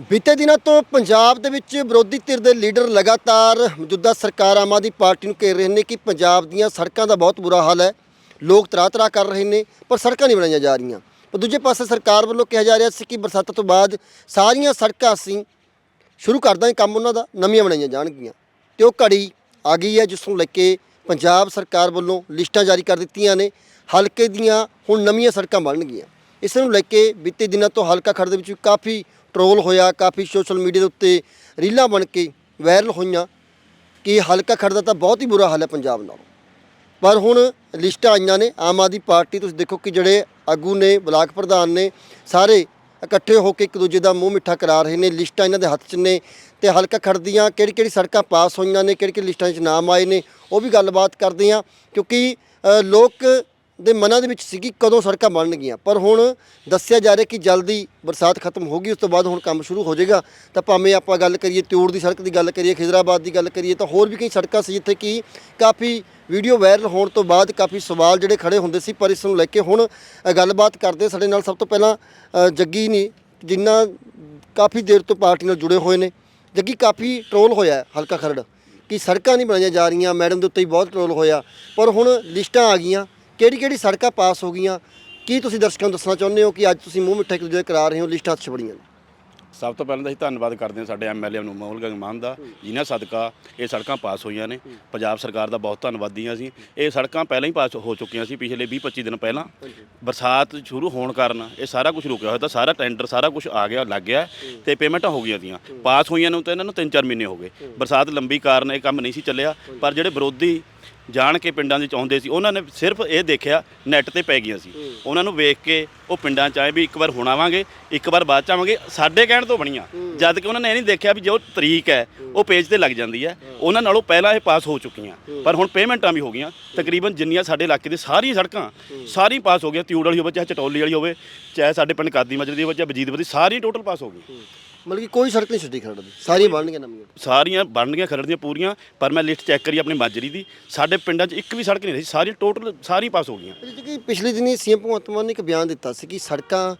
ਬੀਤੇ ਦਿਨਾਂ ਤੋਂ ਪੰਜਾਬ ਦੇ ਵਿੱਚ ਵਿਰੋਧੀ ਧਿਰ ਦੇ ਲੀਡਰ ਲਗਾਤਾਰ ਮੌਜੂਦਾ ਸਰਕਾਰ ਆਮ ਆਦਮੀ ਪਾਰਟੀ ਨੂੰ ਘੇਰ ਰਹੇ ਨੇ ਕਿ ਪੰਜਾਬ ਦੀਆਂ ਸੜਕਾਂ ਦਾ ਬਹੁਤ ਬੁਰਾ ਹਾਲ ਹੈ। ਲੋਕ ਤਰਾ ਤਰਾ ਕਰ ਰਹੇ ਨੇ, ਪਰ ਸੜਕਾਂ ਨਹੀਂ ਬਣਾਈਆਂ ਜਾ ਰਹੀਆਂ। ਪਰ ਦੂਜੇ ਪਾਸੇ ਸਰਕਾਰ ਵੱਲੋਂ ਕਿਹਾ ਜਾ ਰਿਹਾ ਸੀ ਕਿ ਬਰਸਾਤਾਂ ਤੋਂ ਬਾਅਦ ਸਾਰੀਆਂ ਸੜਕਾਂ ਅਸੀਂ ਸ਼ੁਰੂ ਕਰ ਦਾਂਗੇ, ਕੰਮ ਉਹਨਾਂ ਦਾ, ਨਵੀਆਂ ਬਣਾਈਆਂ ਜਾਣਗੀਆਂ। ਤੇ ਉਹ ਘੜੀ ਆ ਗਈ ਹੈ ਜਿਸ ਨੂੰ ਲੈ ਕੇ ਪੰਜਾਬ ਸਰਕਾਰ ਵੱਲੋਂ ਲਿਸਟਾਂ ਜਾਰੀ ਕਰ ਦਿੱਤੀਆਂ ਨੇ, ਹਲਕੇ ਦੀਆਂ ਹੁਣ ਨਵੀਆਂ ਸੜਕਾਂ ਬਣਨਗੀਆਂ। ਇਸ ਨੂੰ ਲੈ ਕੇ ਬੀਤੇ ਦਿਨਾਂ ਤੋਂ ਹਲਕਾ ਖੜ ਦੇ ਵਿੱਚ ਕਾਫੀ ਟਰੋਲ ਹੋਇਆ, ਕਾਫੀ ਸੋਸ਼ਲ ਮੀਡੀਆ ਦੇ ਉੱਤੇ ਰੀਲਾਂ ਬਣ ਕੇ ਵਾਇਰਲ ਹੋਈਆਂ, ਕਿ ਹਲਕਾ ਖੜ ਤਾਂ ਬਹੁਤ ਹੀ ਬੁਰਾ ਹਾਲ ਹੈ ਪੰਜਾਬ ਨਾਲੋਂ। ਪਰ ਹੁਣ ਲਿਸਟਾਂ ਆਈਆਂ ਨੇ, ਆਮ ਆਦਮੀ ਪਾਰਟੀ, ਤੁਸੀਂ ਦੇਖੋ ਕਿ ਜਿਹੜੇ ਆਗੂ ਨੇ, ਬਲਾਕ ਪ੍ਰਧਾਨ ਨੇ, ਸਾਰੇ ਇਕੱਠੇ ਹੋ ਕੇ ਇੱਕ ਦੂਜੇ ਦਾ ਮੂੰਹ ਮਿੱਠਾ ਕਰਾ ਰਹੇ ਨੇ। ਲਿਸਟਾਂ ਇਹਨਾਂ ਦੇ ਹੱਥ 'ਚ ਨੇ ਤੇ ਹਲਕਾ ਖੜਦੀਆਂ ਕਿਹੜੀ ਕਿਹੜੀ ਸੜਕਾਂ ਪਾਸ ਹੋਈਆਂ ਨੇ ਕਿਹੜੀ ਕਿਹੜੀ ਲਿਸਟਾਂ 'ਚ ਨਾਮ ਆਏ ਨੇ, ਉਹ ਵੀ ਗੱਲਬਾਤ ਕਰਦੇ ਆ ਕਿਉਂਕਿ ਲੋਕ ਦੇ ਮਨਾਂ ਦੇ ਵਿੱਚ ਸੀਗੀ ਕਦੋਂ ਸੜਕਾਂ ਬਣਨਗੀਆਂ। ਪਰ ਹੁਣ ਦੱਸਿਆ ਜਾ ਰਿਹਾ ਕਿ ਜਲਦੀ ਬਰਸਾਤ ਖਤਮ ਹੋ ਗਈ, ਉਸ ਤੋਂ ਬਾਅਦ ਹੁਣ ਕੰਮ ਸ਼ੁਰੂ ਹੋ ਜਾਏਗਾ। ਤਾਂ ਭਾਵੇਂ ਆਪਾਂ ਗੱਲ ਕਰੀਏ ਤਿਊੜ ਦੀ ਸੜਕ ਦੀ ਗੱਲ ਕਰੀਏ, ਖਿਜ਼ਰਾਬਾਦ ਦੀ ਗੱਲ ਕਰੀਏ, ਤਾਂ ਹੋਰ ਵੀ ਕਈ ਸੜਕਾਂ ਸੀ ਜਿੱਥੇ ਕਿ ਕਾਫੀ ਵੀਡੀਓ ਵਾਇਰਲ ਹੋਣ ਤੋਂ ਬਾਅਦ ਕਾਫੀ ਸਵਾਲ ਜਿਹੜੇ ਖੜੇ ਹੁੰਦੇ ਸੀ। ਪਰ ਇਸ ਨੂੰ ਲੈ ਕੇ ਹੁਣ ਗੱਲਬਾਤ ਕਰਦੇ ਸਾਡੇ ਨਾਲ ਸਭ ਤੋਂ ਪਹਿਲਾਂ ਜੱਗੀ ਨੇ, ਜਿੰਨਾ ਕਾਫੀ ਦੇਰ ਤੋਂ ਪਾਰਟੀ ਨਾਲ ਜੁੜੇ ਹੋਏ ਨੇ। ਜੱਗੀ, ਕਾਫੀ ਟਰੋਲ ਹੋਇਆ ਹਲਕਾ ਖਰੜ। ਕਿ ਸੜਕਾਂ ਨਹੀਂ ਬਣਾਈਆਂ ਜਾ ਰਹੀਆਂ, ਮੈਡਮ ਦੇ ਉੱਤੇ ਹੀ ਬਹੁਤ ਟਰੋਲ ਹੋਇਆ। ਪਰ ਹੁਣ ਲਿਸਟਾਂ ਆ ਗਈਆਂ। ਕਿਹੜੀ ਕਿਹੜੀ ਸੜਕਾਂ ਪਾਸ ਹੋ ਗਈਆਂ? ਕੀ ਤੁਸੀਂ ਦਰਸ਼ਕਾਂ ਨੂੰ ਦੱਸਣਾ ਚਾਹੁੰਦੇ ਹੋ ਕਿ ਅੱਜ ਤੁਸੀਂ ਮੂੰਹ ਮਿੱਠਾ ਇੱਕ ਦੂਜੇ ਦੇ ਕਰਾ ਰਹੇ ਹੋ, ਲਿਸਟਾਂ ਹੱਥ 'ਚ ਬੜੀਆਂ ਨੇ? ਸਭ ਤੋਂ ਪਹਿਲਾਂ ਤਾਂ ਅਸੀਂ ਧੰਨਵਾਦ ਕਰਦੇ ਹਾਂ ਸਾਡੇ ਐਮਐਲਏ ਨੂੰ ਮੋਹਲ ਗਗਮਾਨ ਦਾ ਜਿਨ੍ਹਾਂ ਸਦਕਾ ਇਹ ਸੜਕਾਂ ਪਾਸ ਹੋਈਆਂ ਨੇ। ਪੰਜਾਬ ਸਰਕਾਰ ਦਾ ਬਹੁਤ ਧੰਨਵਾਦੀ ਹਾਂ ਅਸੀਂ। ਇਹ ਸੜਕਾਂ ਪਹਿਲਾਂ ਹੀ ਪਾਸ ਹੋ ਚੁੱਕੀਆਂ ਸੀ ਪਿਛਲੇ 20-25 ਦਿਨ ਪਹਿਲਾਂ। ਬਰਸਾਤ ਸ਼ੁਰੂ ਹੋਣ ਕਾਰਨ ਇਹ ਸਾਰਾ ਕੁਝ ਰੁਕਿਆ ਹੋਇਆ ਤਾਂ ਸਾਰਾ ਟੈਂਡਰ, ਸਾਰਾ ਕੁਝ ਆ ਗਿਆ, ਲੱਗ ਗਿਆ ਤੇ ਪੇਮੈਂਟਾਂ ਹੋ ਗਈਆਂ ਤੀਆਂ। ਪਾਸ ਹੋਈਆਂ ਨੂੰ ਤਾਂ ਇਹਨਾਂ ਨੂੰ 3-4 ਮਹੀਨੇ ਹੋ ਗਏ। ਬਰਸਾਤ ਲੰਬੀ ਕਾਰਨ ਇਹ ਕੰਮ ਨਹੀਂ ਸੀ ਚੱਲਿਆ। ਪਰ ਜਿਹੜੇ ਵਿਰੋਧੀ ਜਾਣ ਕੇ ਪਿੰਡਾਂ ਦੇ ਵਿੱਚ ਆਉਂਦੇ ਸੀ ਉਹਨਾਂ ਨੇ ਸਿਰਫ ਇਹ ਦੇਖਿਆ ਨੈੱਟ ਤੇ ਪੈ ਗਈਆਂ ਸੀ। ਉਹਨਾਂ ਨੂੰ ਵੇਖ ਕੇ ਉਹ ਪਿੰਡਾਂ ਚ ਆਏ ਵੀ ਇੱਕ ਵਾਰ ਹੁਣ ਆਵਾਂਗੇ ਇੱਕ ਵਾਰ ਬਾਅਦ ਚ ਆਵਾਂਗੇ ਸਾਡੇ ਕਹਿਣ ਤੋਂ ਬਣੀਆਂ। ਜਦ ਕਿ ਉਹਨਾਂ ਨੇ ਇਹ ਨਹੀਂ ਦੇਖਿਆ ਵੀ ਜੋ ਤਰੀਕ ਹੈ ਉਹ ਪੇਜ ਤੇ ਲੱਗ ਜਾਂਦੀ ਹੈ। ਉਹਨਾਂ ਨਾਲੋਂ ਪਹਿਲਾਂ ਇਹ ਪਾਸ ਹੋ ਚੁੱਕੀਆਂ। ਪਰ ਹੁਣ ਪੇਮੈਂਟਾਂ ਵੀ ਹੋ ਗਈਆਂ। ਤਕਰੀਬਨ ਜਿੰਨੀਆਂ ਸਾਡੇ ਇਲਾਕੇ ਦੇ ਸਾਰੀਆਂ ਸੜਕਾਂ ਸਾਰੀਆਂ ਪਾਸ ਹੋ ਗਈਆਂ। ਤਿਊੜ ਵਾਲੀ ਹੋਵੇ ਚਾਹੇ ਚਟੌਲੀ ਵਾਲੀ ਹੋਵੇ ਚਾਹੇ ਸਾਡੇ ਪਿੰਡ ਕਾਦੀ ਮਜਰੀ ਦੀ ਹੋਵੇ ਚਾਹੇ ਵਜੀਦਪੁਰ ਦੀ ਸਾਰੀ ਟੋਟਲ ਪਾਸ ਹੋ ਗਈ। ਮਤਲਬ ਕਿ ਕੋਈ ਸੜਕ ਨਹੀਂ ਛੱਡੀ ਖਰੜ ਦੀ। ਸਾਰੀਆਂ ਬਣਨਗੀਆਂ ਨਵੀਆਂ। ਸਾਰੀਆਂ ਬਣਨੀਆਂ ਖਰੜ ਦੀਆਂ ਪੂਰੀਆਂ ਪਰ ਮੈਂ ਲਿਸਟ ਚੈੱਕ ਕਰੀ ਆਪਣੀ ਮਾਜਰੀ ਦੀ। ਸਾਡੇ ਪਿੰਡਾਂ 'ਚ ਇੱਕ ਵੀ ਸੜਕ ਨਹੀਂ ਰਹੀ ਸਾਰੀ ਟੋਟਲ ਸਾਰੀ ਪਾਸ ਹੋ ਗਈਆਂ। ਕਿ ਪਿਛਲੇ ਦਿਨੀ ਸੀਐਮ ਭਗਵੰਤ ਮਾਨ ਨੇ ਇੱਕ ਬਿਆਨ ਦਿੱਤਾ ਸੀ ਕਿ ਸੜਕਾਂ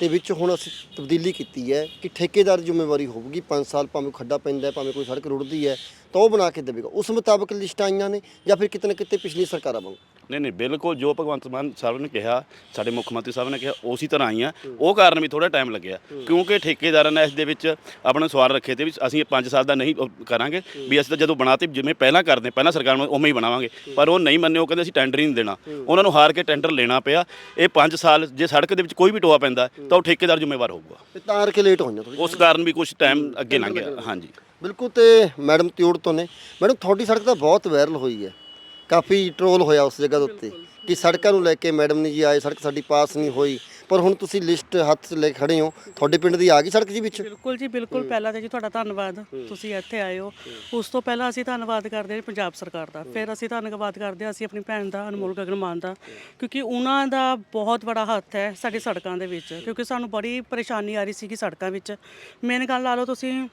ਦੇ ਵਿੱਚ ਹੁਣ ਅਸੀਂ ਤਬਦੀਲੀ ਕੀਤੀ ਹੈ ਕਿ ਠੇਕੇਦਾਰ ਜ਼ਿੰਮੇਵਾਰੀ ਹੋਊਗੀ। 5 ਸਾਲ ਭਾਵੇਂ ਖੱਡਾ ਪੈਂਦਾ ਹੈ ਭਾਵੇਂ ਕੋਈ ਸੜਕ ਰੁੜਦੀ ਹੈ ਤਾਂ ਉਹ ਬਣਾ ਕੇ ਦੇਵੇਗਾ। ਉਸ ਮੁਤਾਬਕ ਲਿਸਟਾਂ ਆਈਆਂ ਨੇ ਜਾਂ ਫਿਰ ਕਿਤੇ ਨਾ ਕਿਤੇ ਪਿਛਲੀ ਸਰਕਾਰਾਂ ਵਾਂਗ। ਨਹੀਂ ਨਹੀਂ ਬਿਲਕੁਲ ਜੋ ਭਗਵੰਤ ਮਾਨ ਸਾਹਿਬ ਨੇ ਕਿਹਾ ਸਾਡੇ ਮੁੱਖ ਮੰਤਰੀ ਸਾਹਿਬ ਨੇ ਕਿਹਾ ਉਸੇ ਤਰ੍ਹਾਂ ਆਈਆਂ ਉਹ ਕਾਰਨ ਵੀ ਥੋੜਾ ਟਾਈਮ ਲੱਗਿਆ ਕਿਉਂਕਿ ਠੇਕੇਦਾਰਾਂ ਨੇ ਇਸ ਦੇ ਵਿੱਚ ਆਪਣੇ ਸਵਾਲ ਰੱਖੇ ਤੇ ਵੀ ਅਸੀਂ 5 ਸਾਲ ਦਾ ਨਹੀਂ ਉਹ ਕਰਾਂਗੇ ਵੀ ਅਸੀਂ ਤਾਂ ਜਦੋਂ ਬਣਾਤੇ ਜਿਵੇਂ ਪਹਿਲਾਂ ਕਰਦੇ ਪਹਿਲਾਂ ਸਰਕਾਰ ਨੂੰ ਉਵੇਂ ਹੀ ਬਣਾਵਾਂਗੇ। ਪਰ ਉਹ ਨਹੀਂ ਮੰਨੇ ਉਹ ਕਹਿੰਦੇ ਅਸੀਂ ਟੈਂਡਰ ਹੀ ਨਹੀਂ ਦੇਣਾ। ਉਹਨਾਂ ਨੂੰ ਹਾਰ ਕੇ ਟੈਂਡਰ ਲੈਣਾ ਪਿਆ। ਇਹ 5 ਸਾਲ ਜੇ ਸੜਕ ਦੇ ਵਿੱਚ ਕੋਈ ਵੀ ਟੋਆ ਪੈਂਦਾ ਤਾਂ ਉਹ ਠੇਕੇਦਾਰ ਜ਼ਿੰਮੇਵਾਰ ਹੋਊਗਾ। ਤੇ ਤਾਂ ਕਰਕੇ ਲੇਟ ਹੋਈਆਂ ਉਸ ਕਾਰਨ ਵੀ ਕੁਝ ਟਾਈਮ ਅੱਗੇ ਲੰਘ ਗਿਆ। ਹਾਂਜੀ। ਬਿਲਕੁਲ ਤੇ ਮੈਡਮ ਤਿਉੜ ਤੋਂ ਨੇ। ਮੈਡਮ ਤੁਹਾਡੀ ਸੜਕ ਤਾਂ ਬਹੁਤ ਵਾਇਰਲ ਹੋਈ ਹੈ। ਕਾਫੀ ਟਰੋਲ ਹੋਇਆ ਉਸ ਜਗ੍ਹਾ ਦੇ ਉੱਤੇ ਕਿ ਸੜਕਾਂ ਨੂੰ ਲੈ ਕੇ ਮੈਡਮ ਨੇ ਜੀ ਆਏ ਸੜਕ ਸਾਡੀ ਪਾਸ ਨਹੀਂ ਹੋਈ। ਪਰ ਹੁਣ ਤੁਸੀਂ ਲਿਸਟ ਹੱਥ 'ਚ ਲੈ ਕੇ ਖੜੇ ਹੋ। ਤੁਹਾਡੇ ਪਿੰਡ ਦੀ ਆ ਗਈ ਸੜਕ ਜੀ ਵਿੱਚ? ਬਿਲਕੁਲ ਜੀ ਬਿਲਕੁਲ। ਪਹਿਲਾਂ ਤਾਂ ਜੀ ਤੁਹਾਡਾ ਧੰਨਵਾਦ। ਤੁਸੀਂ ਇੱਥੇ ਆਏ ਹੋ। ਉਸ ਤੋਂ ਪਹਿਲਾਂ ਅਸੀਂ ਧੰਨਵਾਦ ਕਰਦੇ ਹਾਂ ਪੰਜਾਬ ਸਰਕਾਰ ਦਾ। ਫਿਰ ਅਸੀਂ ਧੰਨਵਾਦ ਕਰਦੇ ਹਾਂ ਅਸੀਂ ਆਪਣੀ ਭੈਣ ਦਾ ਅਨਮੋਲ ਗਗਨ ਮਾਨ ਦਾ। ਕਿਉਂਕਿ ਉਹਨਾਂ ਦਾ ਬਹੁਤ ਬੜਾ ਹੱਥ ਹੈ ਸਾਡੀ ਸੜਕਾਂ ਦੇ ਵਿੱਚ। ਕਿਉਂਕਿ ਸਾਨੂੰ ਬੜੀ ਪਰੇਸ਼ਾਨੀ ਆ ਰਹੀ ਸੀਗੀ ਸੜਕਾਂ ਵਿੱਚ। ਮੇਨ ਗੱਲ ਲਾ ਲਓ ਤੁਸੀਂ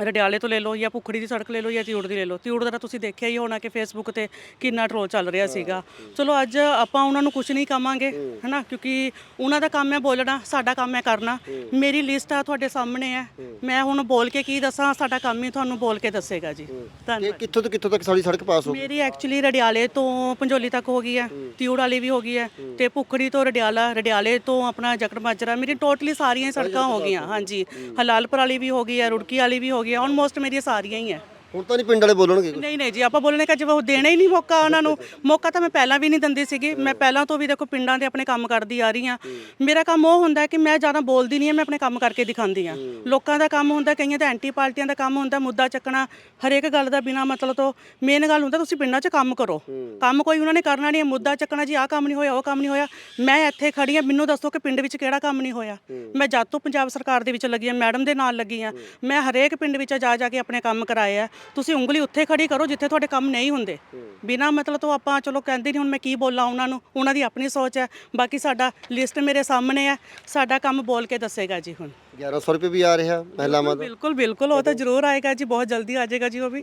ਰਡਿਆਲੇ ਤੋਂ ਲੈ ਲਓ ਜਾਂ ਭੁਖੜੀ ਦੀ ਸੜਕ ਲੈ ਲਓ ਜਾਂ ਤਿਊੜ ਦੀ ਲੈ ਲਓ। ਤਿਊੜ ਦਾ ਤਾਂ ਤੁਸੀਂ ਦੇਖਿਆ ਹੀ ਹੋਣਾ ਕਿ ਫੇਸਬੁੱਕ ਤੇ ਕਿੰਨਾ ਟਰੋਲ ਚੱਲ ਰਿਹਾ ਸੀਗਾ। ਚਲੋ ਅੱਜ ਆਪਾਂ ਉਹਨਾਂ ਨੂੰ ਕੁਝ ਨਹੀਂ ਕਵਾਂਗੇ ਹੈਨਾ? ਕਿਉਂਕਿ ਉਹਨਾਂ ਦਾ ਕੰਮ ਹੈ ਬੋਲਣਾ ਸਾਡਾ ਕੰਮ ਹੈ ਕਰਨਾ। ਮੇਰੀ ਲਿਸਟ ਆ ਤੁਹਾਡੇ ਸਾਹਮਣੇ ਹੈ। ਮੈਂ ਹੁਣ ਬੋਲ ਕੇ ਕੀ ਦੱਸਾਂ ਸਾਡਾ ਕੰਮ ਹੀ ਤੁਹਾਨੂੰ ਬੋਲ ਕੇ ਦੱਸੇਗਾ ਜੀ। ਇਹ ਧੰਨਵਾਦ। ਕਿੱਥੋਂ ਤੋਂ ਕਿੱਥੋਂ ਤੱਕ ਸਾਡੀ ਸੜਕ ਪਾਸ ਹੋ ਗਈ? ਮੇਰੀ ਐਕਚੁਅਲੀ ਰਡਿਆਲੇ ਤੋਂ ਪੰਜੋਲੀ ਤੱਕ ਹੋ ਗਈ ਹੈ। ਤਿਊੜ ਵਾਲੀ ਵੀ ਹੋ ਗਈ ਹੈ ਤੇ ਭੁਖੜੀ ਤੋਂ ਰਡਿਆਲਾ ਰਡਿਆਲੇ ਤੋਂ ਆਪਣਾ ਜਕੜ ਮਾਜਰਾ ਮੇਰੀ ਟੋਟਲੀ ਸਾਰੀਆਂ ਹੀ ਸੜਕਾਂ ਹੋ ਗਈਆਂ ਹਾਂਜੀ। ਹਲਾਲਪੁਰ ਵਾਲੀ ਵੀ ਹੋ ਗਈ ਹੈ ਰੁੜਕੀ ਵਾਲੀ ਵੀ ਹੋ ਗਈ ਆਲਮੋਸਟ ਮੇਰੀਆਂ ਸਾਰੀਆਂ ਹੀ ਹੈ। ਹੁਣ ਤਾਂ ਨਹੀਂ ਪਿੰਡ ਵਾਲੇ ਬੋਲਣਗੇ ਕੁਛ। ਨਹੀਂ ਨਹੀਂ ਜੀ ਆਪਾਂ ਬੋਲਣੇ ਕਿ ਉਹ ਦੇਣਾ ਹੀ ਨਹੀਂ ਮੌਕਾ ਉਹਨਾਂ ਨੂੰ। ਮੌਕਾ ਤਾਂ ਮੈਂ ਪਹਿਲਾਂ ਵੀ ਨਹੀਂ ਦਿੰਦੀ ਸੀਗੀ। ਮੈਂ ਪਹਿਲਾਂ ਤੋਂ ਵੀ ਦੇਖੋ ਪਿੰਡਾਂ ਦੇ ਆਪਣੇ ਕੰਮ ਕਰਦੀ ਆ ਰਹੀ ਹਾਂ। ਮੇਰਾ ਕੰਮ ਉਹ ਹੁੰਦਾ ਕਿ ਮੈਂ ਜ਼ਿਆਦਾ ਬੋਲਦੀ ਨਹੀਂ ਹਾਂ ਮੈਂ ਆਪਣੇ ਕੰਮ ਕਰਕੇ ਦਿਖਾਉਂਦੀ ਹਾਂ। ਲੋਕਾਂ ਦਾ ਕੰਮ ਹੁੰਦਾ ਕਈਆਂ ਦਾ ਐਂਟੀ ਪਾਰਟੀਆਂ ਦਾ ਕੰਮ ਹੁੰਦਾ ਮੁੱਦਾ ਚੱਕਣਾ ਹਰੇਕ ਗੱਲ ਦਾ ਬਿਨਾ ਮਤਲਬ ਤੋਂ ਮੇਨ ਗੱਲ ਹੁੰਦਾ ਤੁਸੀਂ ਪਿੰਡਾਂ 'ਚ ਕੰਮ ਕਰੋ। ਕੰਮ ਕੋਈ ਉਹਨਾਂ ਨੇ ਕਰਨਾ ਨਹੀਂ ਹੈ, ਮੁੱਦਾ ਚੱਕਣਾ ਜੀ ਆਹ ਕੰਮ ਨਹੀਂ ਹੋਇਆ ਉਹ ਕੰਮ ਨਹੀਂ ਹੋਇਆ। ਮੈਂ ਇੱਥੇ ਖੜੀ ਹਾਂ ਮੈਨੂੰ ਦੱਸੋ ਕਿ ਪਿੰਡ ਵਿੱਚ ਕਿਹੜਾ ਕੰਮ ਨਹੀਂ ਹੋਇਆ। ਮੈਂ ਜਦ ਤੋਂ ਪੰਜਾਬ ਸਰਕਾਰ ਦੇ ਵਿੱਚ ਲੱਗੀ ਹਾਂ ਮੈਡਮ ਦੇ ਨਾਲ ਲੱਗੀ ਹਾਂ। ਮੈਂ ਹਰੇਕ ਪਿੰਡ ਵਿੱਚ ਜਾ ਜਾ ਕੇ ਆਪਣੇ ਕੰਮ ਕਰਾਏ ਆ। ਤੁਸੀਂ ਉਂਗਲੀ ਉੱਥੇ ਖੜੀ ਕਰੋ ਜਿੱਥੇ ਤੁਹਾਡੇ ਕੰਮ ਨਹੀਂ ਹੁੰਦੇ। ਬਿਨਾ ਮਤਲਬ ਤੋਂ ਆਪਾਂ ਚਲੋ ਕਹਿੰਦੇ ਨਹੀਂ ਹੁਣ ਮੈਂ ਕੀ ਬੋਲਾਂ ਉਹਨਾਂ ਨੂੰ ਉਹਨਾਂ ਦੀ ਆਪਣੀ ਸੋਚ ਹੈ। ਬਾਕੀ ਸਾਡਾ ਲਿਸਟ ਮੇਰੇ ਸਾਹਮਣੇ ਹੈ। ਸਾਡਾ ਕੰਮ ਬੋਲ ਕੇ ਦੱਸੇਗਾ ਜੀ ਹੁਣ। 1100 ਰੁਪਏ ਵੀ ਆ ਰਿਹਾ ਮਹਿਲਾਵਾਂ ਦਾ ਬਿਲਕੁਲ ਬਿਲਕੁਲ ਉਹ ਤਾਂ ਜ਼ਰੂਰ ਆਏਗਾ ਜੀ ਬਹੁਤ ਜਲਦੀ ਆ ਜਾਏਗਾ ਜੀ ਉਹ ਵੀ।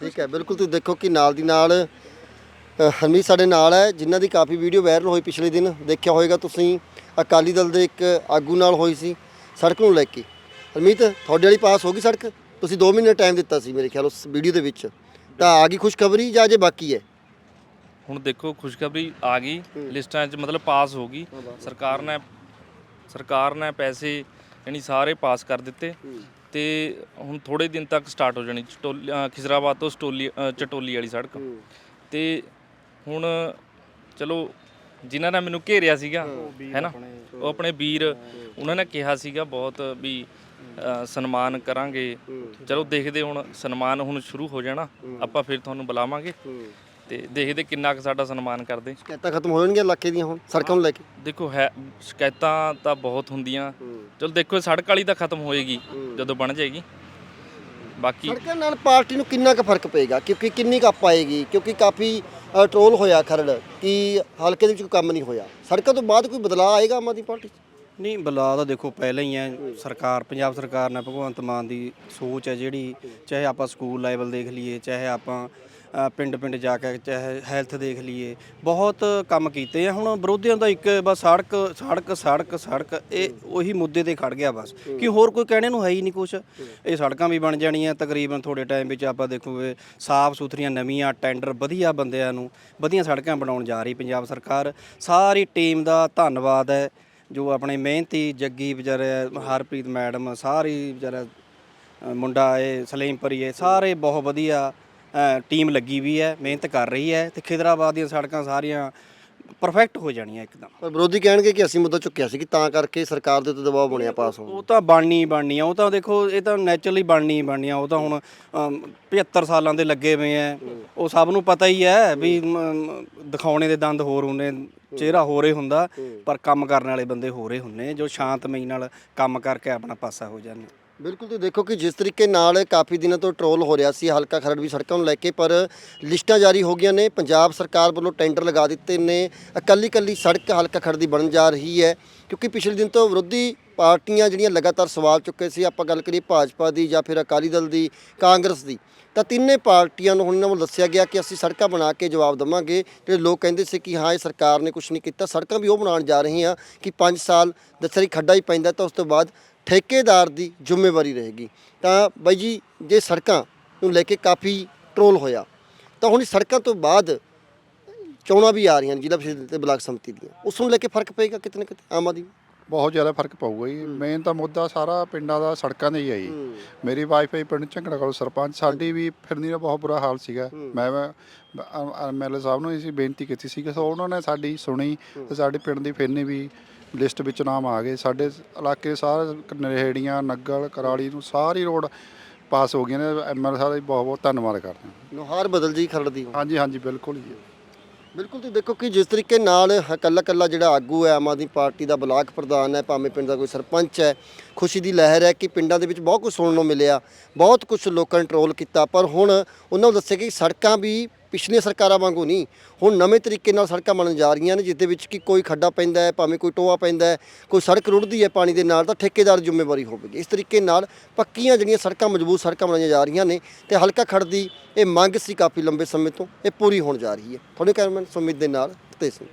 ਠੀਕ ਹੈ ਬਿਲਕੁਲ ਤੁਸੀਂ ਦੇਖੋ ਕਿ ਨਾਲ ਦੀ ਨਾਲ ਹਰਮੀਤ ਸਾਡੇ ਨਾਲ ਹੈ ਜਿਨ੍ਹਾਂ ਦੀ ਕਾਫੀ ਵੀਡੀਓ ਵਾਇਰਲ ਹੋਈ ਪਿਛਲੇ ਦਿਨ। ਦੇਖਿਆ ਹੋਵੇਗਾ ਤੁਸੀਂ ਅਕਾਲੀ ਦਲ ਦੇ ਇੱਕ ਆਗੂ ਨਾਲ ਹੋਈ ਸੀ ਸੜਕ ਨੂੰ ਲੈ ਕੇ। ਹਰਮੀਤ ਤੁਹਾਡੇ ਵਾਲੀ ਪਾਸ ਹੋ ਗਈ ਸੜਕ? ਤੁਸੀਂ 2 ਮਹੀਨੇ ਟਾਈਮ ਦਿੱਤਾ ਸੀ ਮੇਰੇ ਖਿਆਲ ਉਸ ਵੀਡੀਓ ਦੇ ਵਿੱਚ। ਤਾਂ ਆ ਗਈ ਖੁਸ਼ਖਬਰੀ ਜਾਂ ਅਜੇ ਬਾਕੀ ਹੈ? ਹੁਣ ਦੇਖੋ ਖੁਸ਼ਖਬਰੀ ਆ ਗਈ। ਲਿਸਟਾਂ 'ਚ ਮਤਲਬ ਪਾਸ ਹੋ ਗਈ। ਸਰਕਾਰ ਨੇ ਸਰਕਾਰ ਨੇ ਪੈਸੇ ਯਾਨੀ ਸਾਰੇ ਪਾਸ ਕਰ ਦਿੱਤੇ। ਤੇ ਹੁਣ ਥੋੜੇ ਦਿਨ ਤੱਕ ਸਟਾਰਟ ਹੋ ਜਾਣੀ ਖਿਜ਼ਰਾਬਾਦ ਤੋਂ ਸਟੋਲੀ ਚਟੋਲੀ ਵਾਲੀ ਸੜਕ। ਤੇ ਹੁਣ ਚਲੋ ਜਿਨ੍ਹਾਂ ਨੇ ਮੈਨੂੰ ਘੇਰਿਆ ਸੀਗਾ ਹੈਨਾ ਉਹ ਆਪਣੇ ਵੀਰ ਉਹਨਾਂ ਨੇ ਕਿਹਾ ਸੀਗਾ ਬਹੁਤ ਵੀ ਸਨਮਾਨ ਕਰਾਂਗੇ। ਚਲੋ ਦੇਖਦੇ ਹੁਣ ਸਨਮਾਨ ਹੁਣ ਸ਼ੁਰੂ ਹੋ ਜਾਣਾ। ਆਪਾਂ ਫਿਰ ਤੁਹਾਨੂੰ ਬੁਲਾਵਾਂਗੇ ਤੇ ਦੇਖਦੇ ਕਿੰਨਾ ਕੁ ਸਾਡਾ ਸਨਮਾਨ ਕਰਦੇ। ਸ਼ਿਕਾਇਤਾਂ ਖਤਮ ਹੋ ਜਾਣਗੀਆਂ ਇਲਾਕੇ ਦੀਆਂ ਹੁਣ ਸੜਕਾਂ ਨੂੰ ਲੈ ਕੇ? ਦੇਖੋ ਹੈ ਸ਼ਿਕਾਇਤਾਂ ਤਾਂ ਬਹੁਤ ਹੁੰਦੀਆਂ। ਚਲੋ ਦੇਖੋ ਸੜਕ ਵਾਲੀ ਤਾਂ ਖਤਮ ਹੋਏਗੀ ਜਦੋਂ ਬਣ ਜਾਏਗੀ। ਬਾਕੀ ਸੜਕਾਂ ਨਾਲ ਪਾਰਟੀ ਨੂੰ ਕਿੰਨਾ ਕੁ ਫ਼ਰਕ ਪਏਗਾ? ਕਿਉਂਕਿ ਕਿੰਨੀ ਕੱਪ ਆਏਗੀ? ਕਿਉਂਕਿ ਕਾਫੀ ਟਰੋਲ ਹੋਇਆ ਖਰੜ ਕਿ ਹਲਕੇ ਦੇ ਵਿੱਚ ਕੋਈ ਕੰਮ ਨਹੀਂ ਹੋਇਆ। ਸੜਕਾਂ ਤੋਂ ਬਾਅਦ ਕੋਈ ਬਦਲਾਅ ਆਏਗਾ ਆਮ ਆਦਮੀ ਪਾਰਟੀ ਨਹੀਂ, ਬਲਾ ਤਾਂ ਦੇਖੋ, ਪਹਿਲਾਂ ਹੀ ਹੈ। ਸਰਕਾਰ, ਪੰਜਾਬ ਸਰਕਾਰ ਨੇ ਭਗਵੰਤ ਮਾਨ ਦੀ ਸੋਚ ਹੈ ਜਿਹੜੀ, ਚਾਹੇ ਆਪਾਂ ਸਕੂਲ ਲੈਵਲ ਦੇਖ ਲਈਏ, ਚਾਹੇ ਆਪਾਂ ਪਿੰਡ ਪਿੰਡ ਜਾ ਕੇ, ਚਾਹੇ ਹੈਲਥ ਦੇਖ ਲਈਏ, ਬਹੁਤ ਕੰਮ ਕੀਤੇ ਆ। ਹੁਣ ਵਿਰੋਧੀਆਂ ਦਾ ਇੱਕ ਬਸ ਸੜਕ ਸੜਕ ਸੜਕ ਸੜਕ, ਇਹ ਉਹੀ ਮੁੱਦੇ ਤੇ ਖੜ ਗਿਆ ਬਸ। ਕਿ ਹੋਰ ਕੋਈ ਕਹਿਣੇ ਨੂੰ ਹੈ ਹੀ ਨਹੀਂ ਕੁਛ। ਇਹ ਸੜਕਾਂ ਵੀ ਬਣ ਜਾਣੀਆਂ, ਤਕਰੀਬਨ ਥੋੜੇ ਟਾਈਮ ਵਿੱਚ ਆਪਾਂ ਦੇਖੋਗੇ ਸਾਫ਼ ਸੁਥਰੀਆਂ ਨਵੀਆਂ ਟੈਂਡਰ ਵਧੀਆ ਬੰਦਿਆਂ ਨੂੰ, ਵਧੀਆ ਸੜਕਾਂ ਬਣਾਉਣ ਜਾ ਰਹੀ ਪੰਜਾਬ ਸਰਕਾਰ। ਸਾਰੀ ਟੀਮ ਦਾ ਧੰਨਵਾਦ ਹੈ। ਜੋ ਆਪਣੇ ਮਿਹਨਤੀ ਜੱਗੀ ਵਿਚਾਰੇ, ਹਰਪ੍ਰੀਤ ਮੈਡਮ, ਸਾਰੀ ਵਿਚਾਰਾ ਮੁੰਡਾ ਇਹ ਸਲੀਮਪੁਰੀ ਇਹ ਸਾਰੇ ਬਹੁਤ ਵਧੀਆ ਟੀਮ ਲੱਗੀ ਵੀ ਹੈ, ਮਿਹਨਤ ਕਰ ਰਹੀ ਹੈ। ਤੇ ਖਿਦਰਾਬਾਦ ਦੀਆਂ ਸੜਕਾਂ ਸਾਰੀਆਂ ਪਰਫੈਕਟ ਹੋ ਜਾਣੀਆਂ ਇੱਕਦਮ। ਪਰ ਵਿਰੋਧੀ ਕਹਿਣਗੇ ਕਿ ਅਸੀਂ ਮੁੱਦਾ ਚੁੱਕਿਆ ਸੀ ਕਿ ਤਾਂ ਕਰਕੇ ਸਰਕਾਰ ਦੇ ਉੱਤੇ ਦਬਾਅ ਬਣਿਆ ਪਾਸ ਹੋਣ। ਉਹ ਤਾਂ ਬਣਨੀ ਹੀ ਬਣਨੀ ਆ ਉਹ ਤਾਂ ਦੇਖੋ ਇਹ ਤਾਂ ਨੈਚੁਰਲੀ ਬਣਨੀ ਹੀ ਬਣਨੀ ਆ ਉਹ ਤਾਂ ਹੁਣ ਅਮ, 75 ਸਾਲਾਂ ਦੇ ਲੱਗੇ ਹੋਏ ਆ। ਉਹ ਸਭ ਨੂੰ ਪਤਾ ਹੀ ਹੈ ਵੀ ਦਿਖਾਉਣੇ ਦੇ ਦੰਦ ਹੋਰ ਹੁੰਦੇ ਚਿਹਰਾ ਹੋਰੇ ਹੁੰਦਾ ਪਰ ਕੰਮ ਕਰਨ ਵਾਲੇ ਬੰਦੇ ਹੋਰੇ ਹੁੰਨੇ ਜੋ ਸ਼ਾਂਤਮਈ ਨਾਲ ਕੰਮ ਕਰਕੇ ਆਪਣਾ ਪਾਸਾ ਹੋ ਜਾਂਦੇ ਬਿਲਕੁਲ ਤੁਸੀਂ ਦੇਖੋ ਕਿ ਜਿਸ ਤਰੀਕੇ ਨਾਲ ਕਾਫੀ ਦਿਨਾਂ ਤੋਂ ਟਰੋਲ ਹੋ ਰਿਹਾ ਸੀ, ਹਲਕਾ ਖਰੜ ਵੀ ਸੜਕਾਂ ਨੂੰ ਲੈ ਕੇ, ਪਰ ਲਿਸਟਾਂ ਜਾਰੀ ਹੋ ਗਈਆਂ ਨੇ। ਪੰਜਾਬ ਸਰਕਾਰ ਵੱਲੋਂ ਟੈਂਡਰ ਲਗਾ ਦਿੱਤੇ ਨੇ। ਇਕੱਲੀ ਇਕੱਲੀ ਸੜਕ ਹਲਕਾ ਖਰੜ ਦੀ ਬਣਨ ਜਾ ਰਹੀ ਹੈ, ਕਿਉਂਕਿ ਪਿਛਲੇ ਦਿਨ ਤੋਂ ਵਿਰੋਧੀ ਪਾਰਟੀਆਂ ਜਿਹੜੀਆਂ ਲਗਾਤਾਰ ਸਵਾਲ ਚੁੱਕੇ ਸੀ, ਆਪਾਂ ਗੱਲ ਕਰੀਏ ਭਾਜਪਾ ਦੀ ਜਾਂ ਫਿਰ ਅਕਾਲੀ ਦਲ ਦੀ, ਕਾਂਗਰਸ ਦੀ, ਤਾਂ ਤਿੰਨੇ ਪਾਰਟੀਆਂ ਨੂੰ ਹੁਣ ਇਹਨਾਂ ਵੱਲੋਂ ਦੱਸਿਆ ਗਿਆ ਕਿ ਅਸੀਂ ਸੜਕਾਂ ਬਣਾ ਕੇ ਜਵਾਬ ਦਵਾਂਗੇ। ਜਿਹੜੇ ਲੋਕ ਕਹਿੰਦੇ ਸੀ ਕਿ ਹਾਂ, ਇਹ ਸਰਕਾਰ ਨੇ ਕੁਝ ਨਹੀਂ ਕੀਤਾ, ਸੜਕਾਂ ਵੀ ਉਹ ਬਣਾਉਣ ਜਾ ਰਹੇ ਹਾਂ ਕਿ 5 ਸਾਲ ਦਸਰੀ ਖੱਡਾ ਹੀ ਪੈਂਦਾ, ਤਾਂ ਉਸ ਤੋਂ ਬਾਅਦ ਠੇਕੇਦਾਰ ਦੀ ਜ਼ਿੰਮੇਵਾਰੀ ਰਹੇਗੀ। ਤਾਂ ਬਾਈ ਜੀ ਜੇ ਸੜਕਾਂ ਨੂੰ ਲੈ ਕੇ ਕਾਫੀ ਟਰੋਲ ਹੋਇਆ ਤਾਂ ਹੁਣ ਸੜਕਾਂ ਤੋਂ ਬਾਅਦ ਚੋਣਾਂ ਵੀ ਆ ਰਹੀਆਂ ਨੇ ਜ਼ਿਲ੍ਹਾ ਪ੍ਰੀਸ਼ਦ ਤੇ ਬਲਾਕ ਸੰਮਤੀ ਦੀਆਂ। ਉਸ ਨੂੰ ਲੈ ਕੇ ਫ਼ਰਕ ਪਏਗਾ ਕਿਤੇ ਨਾ ਕਿਤੇ ਆਮ ਆਦਮੀ? ਬਹੁਤ ਜ਼ਿਆਦਾ ਫ਼ਰਕ ਪਊਗਾ ਜੀ। ਮੇਨ ਤਾਂ ਮੁੱਦਾ ਸਾਰਾ ਪਿੰਡਾਂ ਦਾ ਸੜਕਾਂ ਦਾ ਹੀ ਹੈ ਜੀ। ਮੇਰੀ ਵਾਈਫ ਹੈ ਪਿੰਡ ਝੰਗੜਾ ਕੋਲ ਸਰਪੰਚ। ਸਾਡੀ ਵੀ ਫਿਰਨੀ ਦਾ ਬਹੁਤ ਬੁਰਾ ਹਾਲ ਸੀਗਾ। ਮੈਂ ਐਮਐਲਏ ਸਾਹਿਬ ਨੂੰ ਅਸੀਂ ਬੇਨਤੀ ਕੀਤੀ ਸੀ ਕਿ ਸੋ ਉਹਨਾਂ ਨੇ ਸਾਡੀ ਸੁਣੀ ਤੇ ਸਾਡੇ ਪਿੰਡ ਦੀ ਫਿਰਨੀ ਵੀ ਲਿਸਟ ਵਿੱਚ ਨਾਮ ਆ ਗਏ। ਸਾਡੇ ਇਲਾਕੇ ਸਾਰੇ ਨਰੇੜੀਆਂ ਨੱਗਲ ਕਰਾਲੀ ਨੂੰ ਸਾਰੀ ਰੋਡ ਪਾਸ ਹੋ ਗਈਆਂ ਨੇ। ਐਮਐਲਏ ਸਾਹਿਬ ਦਾ ਬਹੁਤ ਬਹੁਤ ਧੰਨਵਾਦ ਕਰਦੇ ਹਾਂ। ਨੁਹਾਰ ਬਦਲ ਜੀ ਖਰੜ ਦੀ ਹਾਂਜੀ ਹਾਂਜੀ ਬਿਲਕੁਲ ਜੀ। ਬਿਲਕੁਲ ਤੁਸੀਂ ਦੇਖੋ ਕਿ ਜਿਸ ਤਰੀਕੇ ਨਾਲ ਇਕੱਲਾ ਇਕੱਲਾ ਜਿਹੜਾ ਆਗੂ ਹੈ ਆਮ ਆਦਮੀ ਪਾਰਟੀ ਦਾ ਬਲਾਕ ਪ੍ਰਧਾਨ ਹੈ ਭਾਵੇਂ ਪਿੰਡ ਦਾ ਕੋਈ ਸਰਪੰਚ ਹੈ ਖੁਸ਼ੀ ਦੀ ਲਹਿਰ ਹੈ ਕਿ ਪਿੰਡਾਂ ਦੇ ਵਿੱਚ ਬਹੁਤ ਕੁਝ ਸੁਣਨ ਨੂੰ ਮਿਲਿਆ ਬਹੁਤ ਕੁਝ ਲੋਕਾਂ ਨੇ ਟਰੋਲ ਕੀਤਾ। ਪਰ ਹੁਣ ਉਹਨਾਂ ਨੂੰ ਦੱਸਿਆ ਕਿ ਸੜਕਾਂ ਵੀ ਪਿਛਲੀਆਂ ਸਰਕਾਰਾਂ ਵਾਂਗੂ ਨਹੀਂ। ਹੁਣ ਨਵੇਂ ਤਰੀਕੇ ਨਾਲ ਸੜਕਾਂ ਬਣਨ ਜਾ ਰਹੀਆਂ ਨੇ ਜਿਸ ਦੇ ਵਿੱਚ ਕਿ ਕੋਈ ਖੱਡਾ ਪੈਂਦਾ ਹੈ, ਭਾਵੇਂ ਕੋਈ ਟੋਆ ਪੈਂਦਾ ਹੈ, ਕੋਈ ਸੜਕ ਰੁੜਦੀ ਹੈ ਪਾਣੀ ਦੇ ਨਾਲ, ਤਾਂ ਠੇਕੇਦਾਰ ਜ਼ਿੰਮੇਵਾਰੀ ਹੋਵੇਗੀ। ਇਸ ਤਰੀਕੇ ਨਾਲ ਪੱਕੀਆਂ ਜਿਹੜੀਆਂ ਸੜਕਾਂ, ਮਜ਼ਬੂਤ ਸੜਕਾਂ ਬਣਾਈਆਂ ਜਾ ਰਹੀਆਂ ਨੇ ਤੇ ਹਲਕਾ ਖੜ ਦੀ ਇਹ ਮੰਗ ਸੀ ਕਾਫੀ ਲੰਬੇ ਸਮੇਂ ਤੋਂ, ਇਹ ਪੂਰੀ ਹੋਣ ਜਾ ਰਹੀ ਹੈ। ਤੁਹਾਡੇ ਕੈਮਰਾਮੈਨ ਸੁਮਿਤ ਦੇ ਨਾਲ ਤੇ ਸਿੰਘ।